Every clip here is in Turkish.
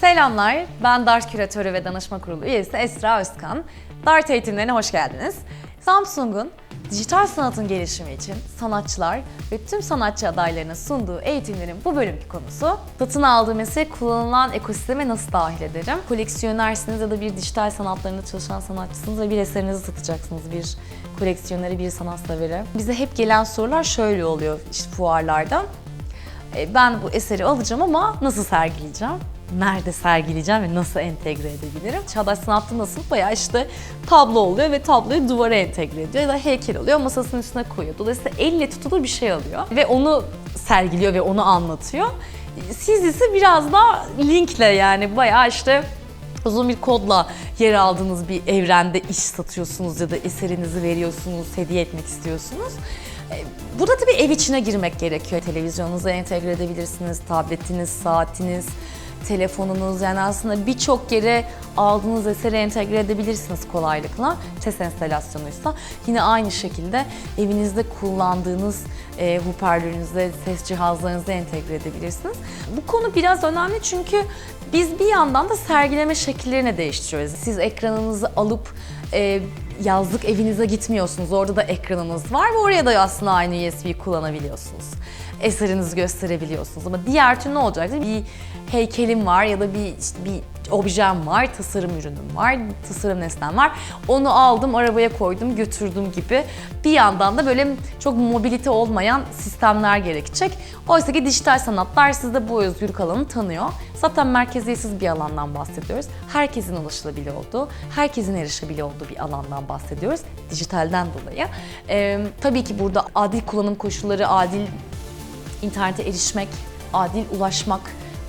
Selamlar, ben Dart Küratörü ve Danışma Kurulu üyesi Esra Özkan. Dart eğitimlerine hoş geldiniz. Samsung'un dijital sanatın gelişimi için sanatçılar ve tüm sanatçı adaylarına sunduğu eğitimlerin bu bölümki konusu satın aldığım eseri kullanılan ekosisteme nasıl dahil ederim? Koleksiyonersiniz ya da bir dijital sanatlarında çalışan sanatçısınız ve bir eserinizi satacaksınız. Bir koleksiyoneri, bir sanat severi. Bize hep gelen sorular şöyle oluyor işte fuarlarda. E, ben bu eseri alacağım ama nasıl sergileyeceğim? Nerede sergileyeceğim ve nasıl entegre edebilirim? Çağdaş sanatta nasıl? Bayağı işte tablo oluyor ve tabloyu duvara entegre ediyor ya da heykel oluyor masasının üstüne koyuyor. Dolayısıyla elle tutulur bir şey alıyor ve onu sergiliyor ve onu anlatıyor. Siz ise biraz daha linkle yani bayağı işte uzun bir kodla yer aldığınız bir evrende iş satıyorsunuz ya da eserinizi veriyorsunuz, hediye etmek istiyorsunuz. E, Burada tabii ev içine girmek gerekiyor. Televizyonunuza entegre edebilirsiniz, tabletiniz, saatiniz, telefonunuz yani aslında birçok yere aldığınız eseri entegre edebilirsiniz kolaylıkla. Ses enstalasyonuysa yine aynı şekilde evinizde kullandığınız e, hoparlörünüze, ses cihazlarınıza entegre edebilirsiniz. Bu konu biraz önemli çünkü biz bir yandan da sergileme şekillerini değiştiriyoruz. Siz ekranınızı alıp e, yazlık evinize gitmiyorsunuz. Orada da ekranınız var ve oraya da aslında aynı USB kullanabiliyorsunuz. Eserinizi gösterebiliyorsunuz ama diğer türlü ne olacak? Bir heykelim var ya da bir işte bir objem var, tasarım ürünüm var, tasarım nesnem var. Onu aldım, arabaya koydum, götürdüm gibi. Bir yandan da böyle çok mobilite olmayan sistemler gerekecek. Oysa ki dijital sanatlar sizde bu özgürlük alanı tanıyor. Zaten merkeziyetsiz bir alandan bahsediyoruz. Herkesin ulaşılabilir olduğu, herkesin erişebilir olduğu bir alandan bahsediyoruz. Dijitalden dolayı. Ee, tabii ki burada adil kullanım koşulları, adil internete erişmek, adil ulaşmak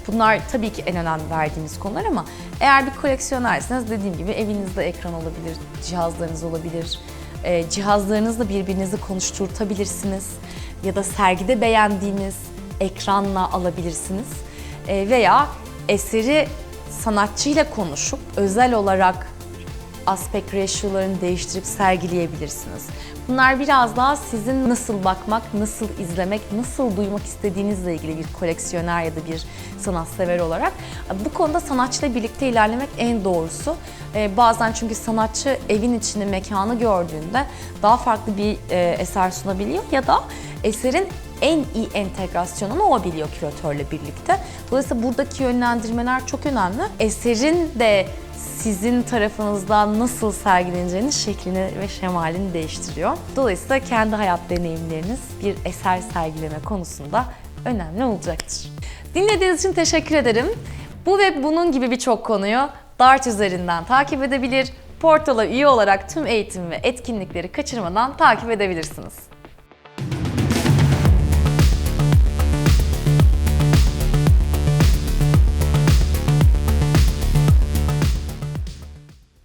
bunlar tabii ki en önem verdiğimiz konular ama eğer bir koleksiyonerseniz dediğim gibi evinizde ekran olabilir, cihazlarınız olabilir, e, cihazlarınızla birbirinizi konuşturtabilirsiniz ya da sergide beğendiğiniz ekranla alabilirsiniz. E, veya eseri sanatçıyla konuşup özel olarak aspect ratio'larını değiştirip sergileyebilirsiniz. Bunlar biraz daha sizin nasıl bakmak, nasıl izlemek, nasıl duymak istediğinizle ilgili bir koleksiyoner ya da bir sanatsever olarak. Bu konuda sanatçıyla birlikte ilerlemek en doğrusu. Ee, bazen çünkü sanatçı evin içinde mekanı gördüğünde daha farklı bir e, eser sunabiliyor ya da eserin en iyi entegrasyonunu o biliyor küratörle birlikte. Dolayısıyla buradaki yönlendirmeler çok önemli. Eserin de sizin tarafınızdan nasıl sergileneceğinin şeklini ve şemalini değiştiriyor. Dolayısıyla kendi hayat deneyimleriniz bir eser sergileme konusunda önemli olacaktır. Dinlediğiniz için teşekkür ederim. Bu ve bunun gibi birçok konuyu Dart üzerinden takip edebilir, portala üye olarak tüm eğitim ve etkinlikleri kaçırmadan takip edebilirsiniz.